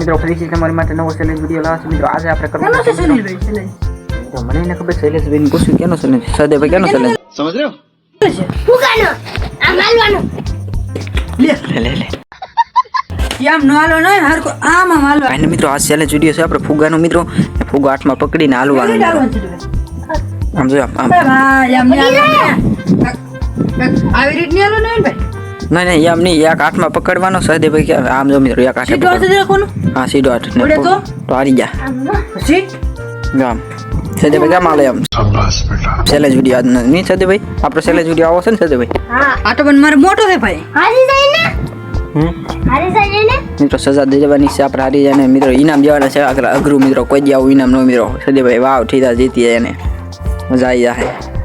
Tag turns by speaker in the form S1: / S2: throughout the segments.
S1: મિત્રો ફરીથી તમારી માટે નવો સેલેસ વીડિયો લાવે છે. મિત્રો આજે આપણે કરવાનું છે મિત્રો મિત્રો, મને એને ખબર શૈલેષભાઈને પૂછ્યું કેનો ચેલેન્જ સદેભાઈ કેનો સેલેસ
S2: સમજ રહ્યો?
S3: ફુગાનો આ માલવાનો.
S1: લે લે લે
S4: એમ નો હાલો નહીં હરકો આમ આમ હાલો
S1: અને મિત્રો આ ચેલેન્જ વીડિયો છે આપણે ફુગાનો મિત્રો. ફુગા હાથમાં પકડીને હાલવાનું. આમ જો આમ આમ.
S4: આવી રીત નહીં હાલો નહીં ભાઈ?
S1: નહીં નહીં એમ નહીં એક હાથમાં પકડવાનો સદેભાઈ કે આમ જો મિત્રો એક હાથે
S4: સીધો હાથ
S1: પકડ
S4: જ રાખવાનું?
S1: હા સીધો હાથ. ને
S4: તો?
S1: હારી જા?
S4: ગામ.
S1: ગામ સદેભાઈ ગામ આલે આમ. સેલેજ વીડિયો આજ નહીં સદેભાઈ આપણો સેલેજ વીડિયો આવો છે ને સદેભાઈ
S3: હા.
S4: આ તો પણ મારે મોટો છે ભાઈ.
S3: હારી જાય ને?
S1: હમ?
S3: હારી જાય ને?
S1: મિત્રો સજા દેવાની છે આપણે હારી જાય ને. મિત્રો ઇનામ દેવાના છે આગળ અઘરું મિત્રો કોઈ દે આવું ઇનામ નો મિત્રો. સદેભાઈ વાવ ઠીતા જીતી જાય એને. મજા આવી જાય
S4: ભાઈ?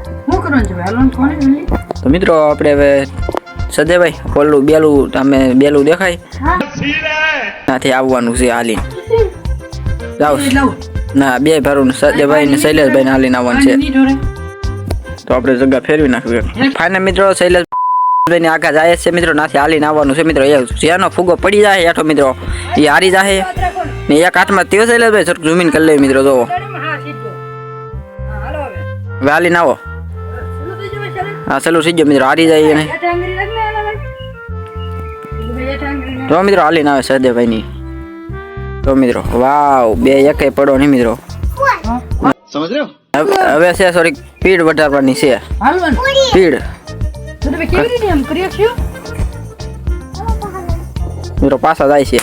S1: તો મિત્રો આપણે હવે સદેભાઈ પોલું બેલું તમે બેલું દેખાય?
S3: નાથી
S1: ત્યાંથી આવવાનું છે હાલી
S4: જાઓ.
S1: ના બે ભારું સદેભાઈ ને શૈલેષભાઈ ને હાલીને આવવાનું છે. તો આપણે જગ્યા ફેરવી નાખવી ફાઇનલ મિત્રો શૈલેષભાઈ ની આગળ જાય છે મિત્રો નાથી હાલીને આવવાનું છે મિત્રો. એ જેનો ફુગો પડી જાય હેઠો મિત્રો એ હારી જાય. ને એક હાથમાં તેઓ શૈલેષભાઈ સરખું ઝૂમીન કરી લે મિત્રો જોવો.
S4: હવે
S1: હાલીને આવો. હા ચાલુ થઈ ગયો મિત્રો હારી જાય એને. તો મિત્રો હાલીને આવે સહદેવભાઈ ની તો મિત્રો વાવ બે એકે પડો નહીં મિત્રો.
S2: સમજ રહ્યો
S1: હવે છે સોરી સ્પીડ વધારવાની છે. સ્પીડ મિત્રો પાછા જાય છે.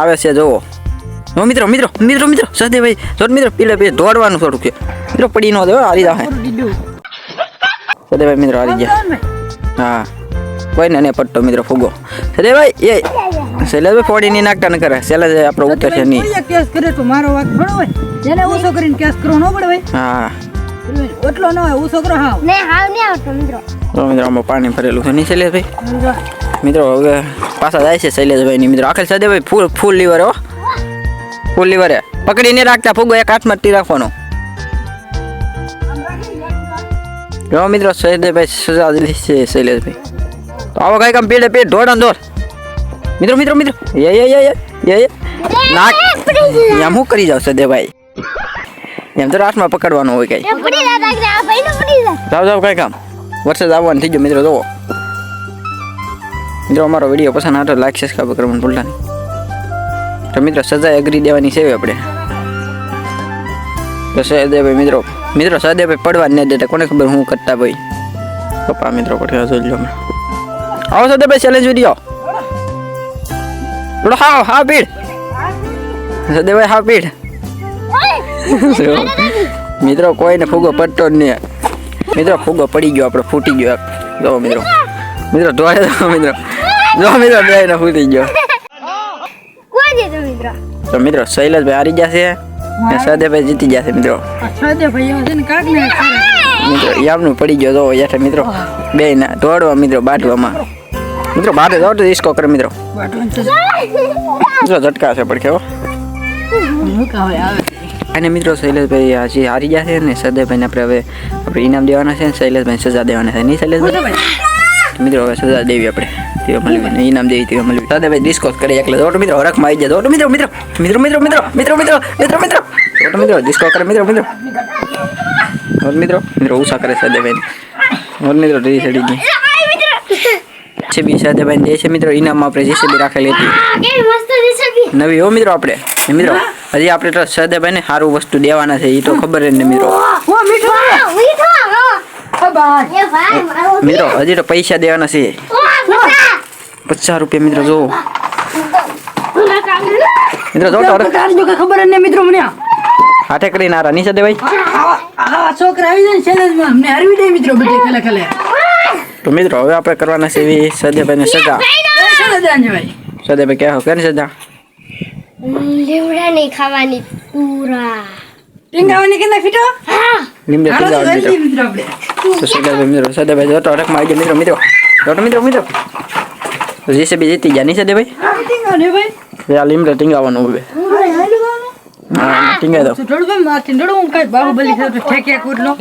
S1: આવે છે જોવો જો મિત્રો મિત્રો મિત્રો મિત્રો સદેભાઈ જો મિત્રો પીલે પીલે દોડવાનું થોડું છે. મિત્રો પડી નો દેવા હારી જાય
S4: દીધું
S1: સદેભાઈ મિત્રો હારી ગયા.
S4: હા.
S1: હા કોઈને નહીં પટ્ટો મિત્રો ફૂગો. સદેભાઈ એ શૈલેષભાઈ ફોડી ની નાખતા ન કરે. શૈલેષ આપણો ઉતર છે નહીં.
S4: કેસ કરે તો મારો વાત થોડો હોય. જેને ઓછો કરીને કેસ કરો ન પડે ભાઈ
S1: હા.
S4: ઓટલો ન હોય હું છોકરો હા
S3: ને હાવ ને આવતો મિત્રો.
S1: તો મિત્રો આમાં પાણી ભરેલું છે નહીં શૈલેષભાઈ? મિત્રો. હવે પાછા જાય છે શૈલેષભાઈ ની મિત્રો આખેલ સદેભાઈ ફૂલ ફૂલ લીવર હો. ફૂલ લીવર હે પકડીને રાખતા ફૂગો એક હાથમાં ટી રાખવાનો. જો મિત્રો શૈલેષભાઈ સજા દીધી છે શૈલેષભાઈ. તો આવો કઈ કામ પીડે પીડ દોડ દોડ. મિત્રો મિત્રો મિત્રો. યે યે યે યે નાક. એમ હું કરી જાવ સદેભાઈ? એમ તો હાથમાં પકડવાનું હોય કઈ.
S3: એ
S1: જાવ જાવ કઈ કામ વરસાદ આવવાનું થઈ ગયો મિત્રો જોવો મિત્રો અમારો વીડિયો પસંદ આવતો લાઈક સબસ્ક્રાઈબ કરવાનું ભૂલતા નહીં. તો મિત્રો સજા અઘરી દેવાની છે આપણે. તો સહદેવભાઈ, મિત્રો મિત્રો, સહદેવભાઈ પડવા ન દેતા. કોને ખબર હું કરતા ભાઈ પપ્પા, મિત્રો પડે જોઈ લો આવો સહદેવભાઈ ચેલેન્જ વીડિયો બોલો હા હા પીડ સહદેવભાઈ હા પીડ મિત્રો, કોઈને ફૂગો પડતો જ નહીં. મિત્રો, ફૂગો પડી ગયો, આપણો ફૂટી ગયો. જો, મિત્રો. મિત્રો, ધોળે મિત્રો. જો, મિત્રો, બે ફૂટી ગયો.
S3: તો મિત્રો
S1: શૈલેષભાઈ હારી જશે ને સદેભાઈ જીતી જશે મિત્રો
S4: સાદે ભાઈ એવા છે ને કાક ને
S1: મિત્રો યામનું પડી ગયો જો યાઠે મિત્રો બે ના દોડવા મિત્રો બાટવામાં મિત્રો બાટે જાવ તો ડિસ્કો કરે મિત્રો મિત્રો ઝટકા છે પડખે હો અને મિત્રો શૈલેષભાઈ હજી હારી જશે ને સદેભાઈને આપણે હવે આપણે ઇનામ દેવાના છે ને શૈલેષભાઈ સજા દેવાના છે નહીં શૈલેષભાઈ મિત્રો હવે સજા દેવી આપણે. તેવા મળી ઇનામ દેવી તેવા મળવી સદેભાઈ ડિસ્કો કરે એકલા. ઓટો મિત્રો હરખમાં આવી જાય દોડ મિત્રો મિત્રો મિત્રો મિત્રો મિત્રો મિત્રો મિત્રો મિત્રો મિત્રો મિત્રો. ડિસ્કો કરે. મિત્રો મિત્રો. મિત્રો મિત્રો ઉષા કરે સદેભાઈ દોડ મિત્રો ચડી ગઈ. છે બી સદેભાઈ જે છે મિત્રો. ઇનામમાં આપણે જેસીબી રાખેલી હતી. નવી હો મિત્રો આપણે. મિત્રો હજી આપણે તો સદેભાઈ ને સારું વસ્તુ દેવાના છે. એ તો ખબર જ ને મિત્રો. મિત્રો હજી તો પૈસા દેવાના છે. પચાસ. રૂપિયા મિત્રો જો મિત્રો જો
S4: ખબર ને મિત્રો મને.
S1: હાથે કરીને આરા નીચે
S4: આવા આવા છોકરા આવી જાય ચેલેન્જમાં અમને હરવી દે મિત્રો બધે ખલે ખલે.
S1: તો મિત્રો હવે આપણે કરવાના છે એવી સદેભાઈ ને સજા.
S4: ભાઈ.
S1: સદેભાઈ કહો કરે સજા?
S3: લીમડા નહીં ખાવાની પૂરા.
S4: ટીંગાવાની કેના ફીટો?
S3: હા.
S4: નિમ્રે ટીમ
S1: આવડ મિત્રો. તો સદાભાઈ મિત્રો સદાભાઈ
S4: જો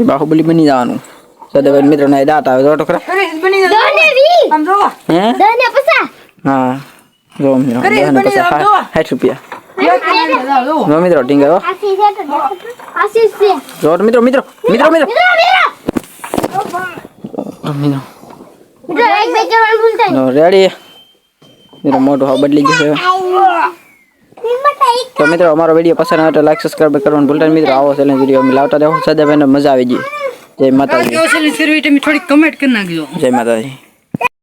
S4: બાહુબલી
S1: બની જવાનું. સદાભાઈ મિત્રો ના દાંત આવે હા? જો મિત્રો. દને રૂપિયા.
S4: એક કરીને જાવ, જોવો.
S1: જો મિત્રો ટીંગા હો
S3: આશી છે તો દેખો તો. આશી છે
S1: જો મિત્રો મિત્રો મિત્રો મિત્રો
S3: મિત્રો મિત્રો
S1: જો, મિત્રો
S3: મિત્રો એક બે કહેવાનું ભૂલતા નહીં
S1: જો રેડી મિત્રો મોટું હા બદલી ગયું છે તો મિત્રો અમારો વીડિયો પસંદ આવે તો લાઈક સબસ્ક્રાઈબ કરવાનું ભૂલતા નહીં મિત્રો આવો ચેલેન્જ વીડિયો અમે લાવતા રહો સદાભાઈને મજા આવી ગઈ જય
S4: આ
S1: માતાજી
S4: કેવો છે ને ફેરવી તમે થોડીક કમેન્ટ કરી નાખજો
S1: જય માતાજી